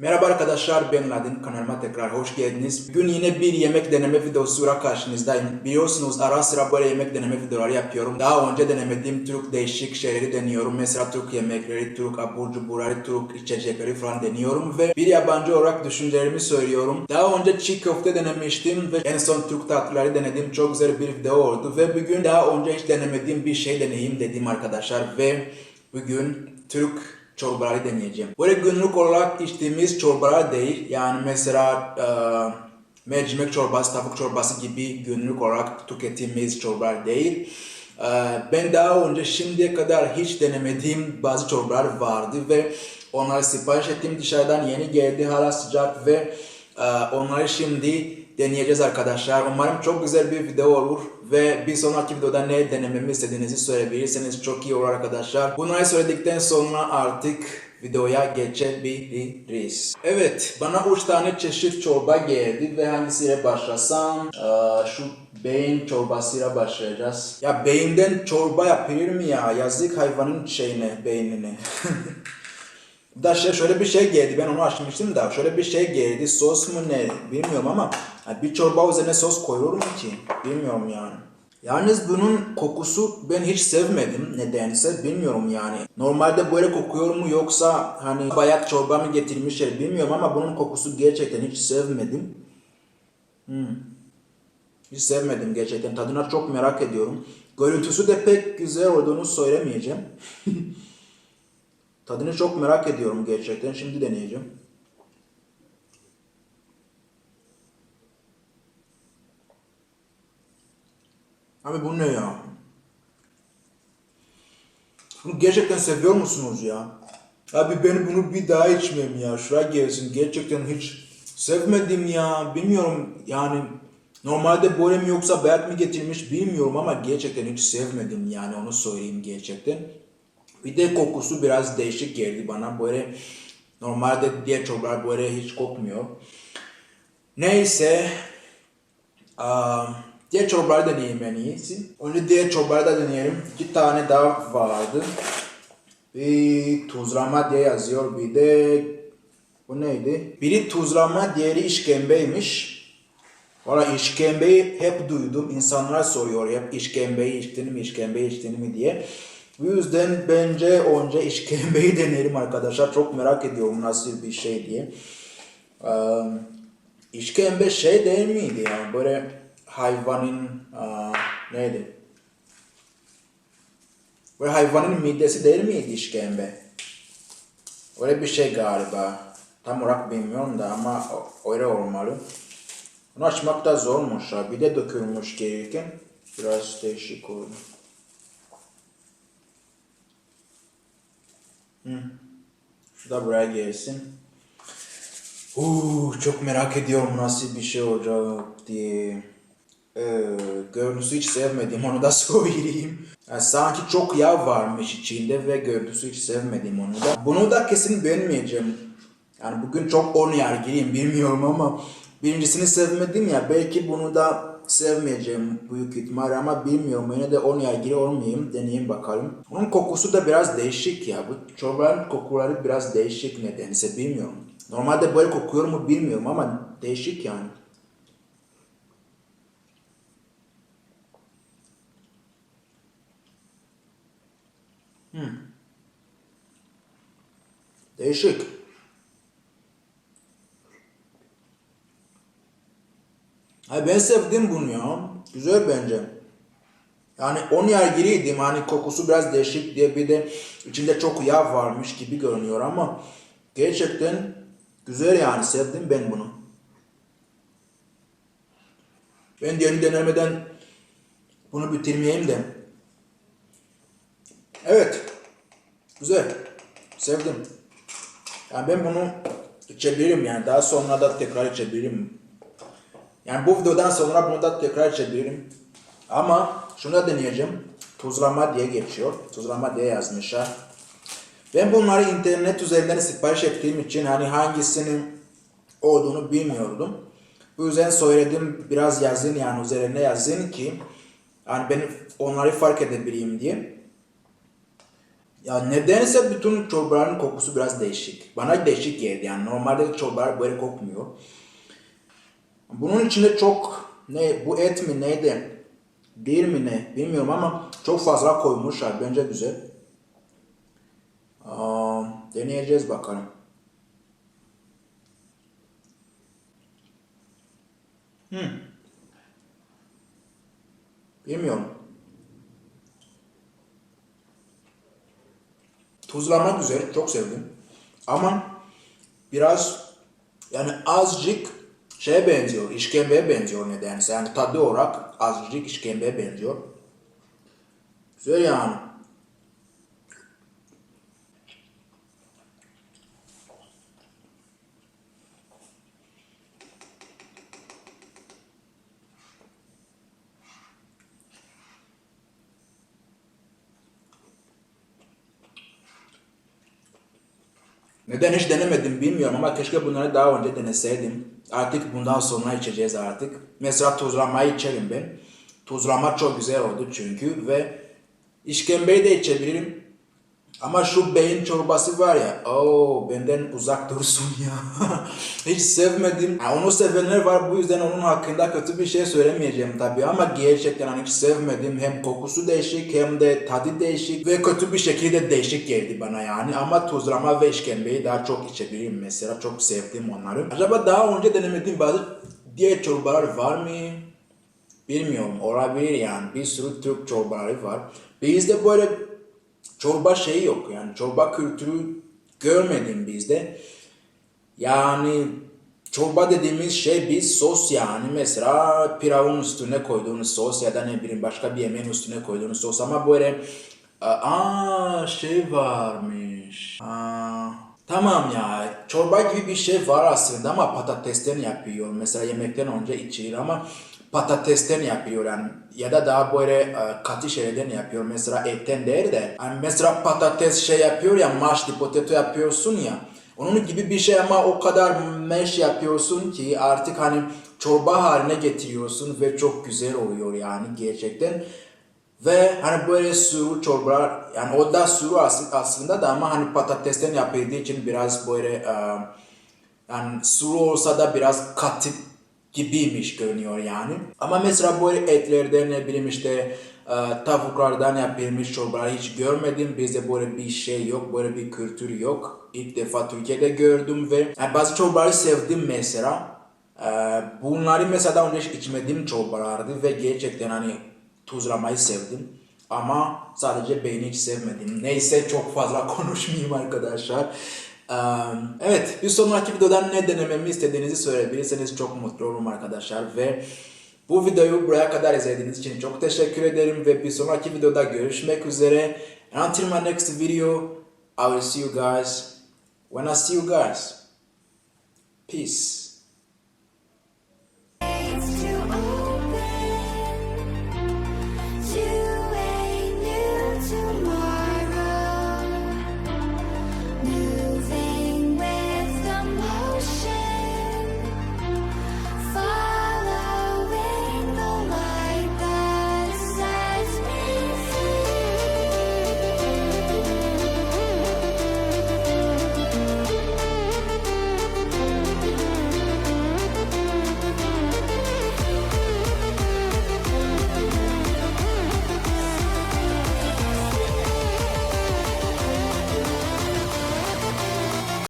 Merhaba arkadaşlar ben Ladin kanalıma tekrar hoş geldiniz. Bugün yine bir yemek deneme videosuyla karşınızdayım. Biliyorsunuz ara sıra böyle yemek deneme videoları yapıyorum. Daha önce denemediğim Türk değişik şeyleri deniyorum. Mesela Türk yemekleri, Türk abur cuburları, Türk içecekleri falan deniyorum ve bir yabancı olarak düşüncelerimi söylüyorum. Daha önce çiğ köfte denemiştim ve en son Türk tatlıları denedim. Çok güzel bir video oldu ve bugün daha önce hiç denemediğim bir şey deneyeyim dedim arkadaşlar ve bugün Türk çorbaları deneyeceğim. Böyle günlük olarak içtiğimiz çorbalar değil. Yani mesela e, mercimek çorbası, tavuk çorbası gibi günlük olarak tükettiğimiz çorbalar değil. E, ben daha önce şimdiye kadar hiç denemediğim bazı çorbalar vardı ve onları sipariş ettim dışarıdan yeni geldi hala sıcak ve e, onları şimdi deneyeceğiz arkadaşlar. Umarım çok güzel bir video olur ve bir sonraki videoda ne denememi istediğinizi söyleyebilirseniz çok iyi olur arkadaşlar. Bunları söyledikten sonra artık videoya geçebiliriz. Evet, bana 3 tane çeşit çorba geldi ve hangisiyle başlasam? Şu beyin çorbasıyla başlayacağız. Ya beyinden çorba yapılır mı ya? Yazık hayvanın şeyine, beynine. Da şey, şöyle bir şey geldi ben onu açmıştım da şöyle bir şey geldi sos mu ne bilmiyorum ama ha, bir çorba üzerine sos koyulur mu ki bilmiyorum yani. Yalnız bunun kokusu ben hiç sevmedim nedense bilmiyorum yani. Normalde böyle kokuyor mu yoksa hani bayat çorba mı getirmişler bilmiyorum ama bunun kokusu gerçekten hiç sevmedim. Hmm. Hiç sevmedim gerçekten tadına çok merak ediyorum. Görüntüsü de pek güzel olduğunu söylemeyeceğim. Tadını çok merak ediyorum gerçekten. Şimdi deneyeceğim. Abi bu ne ya? Bunu gerçekten seviyor musunuz ya? Abi ben bunu bir daha içmem ya. Şuraya gelsin. Gerçekten hiç sevmedim ya. Bilmiyorum yani normalde böyle mi yoksa bayat mı getirmiş bilmiyorum ama gerçekten hiç sevmedim yani onu söyleyeyim gerçekten. Bir de kokusu biraz değişik geldi bana. Böyle normalde diğer çorbalar böyle hiç kokmuyor. Neyse. Aa, diğer çorbaları deneyeyim en iyisi. Önce diğer çorbaları da deneyelim. İki tane daha vardı. Bir tuzlama diye yazıyor. Bir de bu neydi? Biri tuzlama, diğeri işkembeymiş. Valla işkembeyi hep duydum. İnsanlar soruyor hep işkembeyi içtin mi, işkembeyi içtin mi diye. Bu yüzden bence önce işkembeyi deneyelim arkadaşlar. Çok merak ediyorum nasıl bir şey diye. Ee, işkembe şey değil miydi ya? Böyle hayvanın aa, neydi? Böyle hayvanın midesi değil miydi işkembe? Öyle bir şey galiba. Tam olarak bilmiyorum da ama öyle olmalı. Bunu açmak da zormuş ha. Bir de dökülmüş gelirken biraz değişik oldu. Hı. Şu da buraya gelsin. Uuu çok merak ediyorum nasıl bir şey olacak diye. Ee, görüntüsü hiç sevmedim onu da söyleyeyim. Yani sanki çok yağ varmış içinde ve görüntüsü hiç sevmedim onu da. Bunu da kesin beğenmeyeceğim. Yani bugün çok on yargılıyım bilmiyorum ama birincisini sevmedim ya belki bunu da sevmeyeceğim büyük ihtimal ama bilmiyorum yine de on yargılı olmayayım deneyeyim bakalım. Onun kokusu da biraz değişik ya bu çorbanın kokuları biraz değişik nedense bilmiyorum. Normalde böyle kokuyor mu bilmiyorum ama değişik yani. Değişik. Ay ben sevdim bunu ya. Güzel bence. Yani on yargılıydım. Hani kokusu biraz değişik diye bir de içinde çok yağ varmış gibi görünüyor ama gerçekten güzel yani sevdim ben bunu. Ben yeni denemeden bunu bitirmeyeyim de. Evet. Güzel. Sevdim. Yani ben bunu içebilirim yani daha sonra da tekrar içebilirim. Yani bu videodan sonra bunu da tekrar içebilirim. Ama şunu da deneyeceğim. Tuzlama diye geçiyor. Tuzlama diye yazmışlar. Ben bunları internet üzerinden sipariş ettiğim için hani hangisinin olduğunu bilmiyordum. Bu yüzden söyledim biraz yazın yani üzerine yazın ki hani ben onları fark edebileyim diye. Ya nedense bütün çorbaların kokusu biraz değişik. Bana değişik geldi yani normalde çorbalar böyle kokmuyor. Bunun içinde çok ne bu et mi neydi? Bir mi ne bilmiyorum ama çok fazla koymuşlar bence güzel. Aa, deneyeceğiz bakalım. Hmm. Bilmiyorum. Tuzlama güzel, çok sevdim. Ama biraz yani azıcık şeye benziyor, işkembeye benziyor nedense. Yani tadı olarak azıcık işkembeye benziyor. Güzel yani. Neden hiç denemedim bilmiyorum ama keşke bunları daha önce deneseydim. Artık bundan sonra içeceğiz artık. Mesela tuzlamayı içerim ben. Tuzlama çok güzel oldu çünkü ve işkembeyi de içebilirim. Ama şu beyin çorbası var ya, o benden uzak dursun ya. Hiç sevmedim. Onu sevenler var bu yüzden onun hakkında kötü bir şey söylemeyeceğim tabii ama gerçekten hani hiç sevmedim. Hem kokusu değişik hem de tadı değişik ve kötü bir şekilde değişik geldi bana yani. Ama tuzlama ve işkembeyi daha çok içebilirim mesela. Çok sevdim onları. Acaba daha önce denemediğim bazı diğer çorbalar var mı? Bilmiyorum olabilir yani bir sürü Türk çorbaları var. Bizde böyle çorba şeyi yok yani çorba kültürü görmedim bizde. Yani çorba dediğimiz şey bir sos yani mesela pilavın üstüne koyduğunuz sos ya da ne bileyim başka bir yemeğin üstüne koyduğunuz sos ama böyle aa şey varmış. Aa, tamam ya çorba gibi bir şey var aslında ama patatesten yapıyor. Mesela yemekten önce içilir ama patatesten yapıyor yani. Ya da daha böyle e, katı şeylerden yapıyor. Mesela etten değil de hani mesela patates şey yapıyor ya mashed potato yapıyorsun ya. Onun gibi bir şey ama o kadar meş yapıyorsun ki artık hani çorba haline getiriyorsun ve çok güzel oluyor yani gerçekten. Ve hani böyle suru çorbalar yani o da as- aslında da ama hani patatesten yapıldığı için biraz böyle e, yani sulu olsa da biraz katı gibiymiş görünüyor yani. Ama mesela böyle etlerden ne bileyim işte e, tavuklardan yapılmış çorbalar hiç görmedim. Bizde böyle bir şey yok, böyle bir kültür yok. İlk defa Türkiye'de gördüm ve yani bazı çorbaları sevdim mesela. E, bunları mesela daha önce içmediğim çorbalardı ve gerçekten hani tuzlamayı sevdim. Ama sadece beyni hiç sevmedim. Neyse çok fazla konuşmayayım arkadaşlar. Evet, bir sonraki videodan ne denememi istediğinizi söyleyebilirseniz çok mutlu olurum arkadaşlar ve bu videoyu buraya kadar izlediğiniz için çok teşekkür ederim ve bir sonraki videoda görüşmek üzere. And until my next video, I will see you guys when I see you guys. Peace.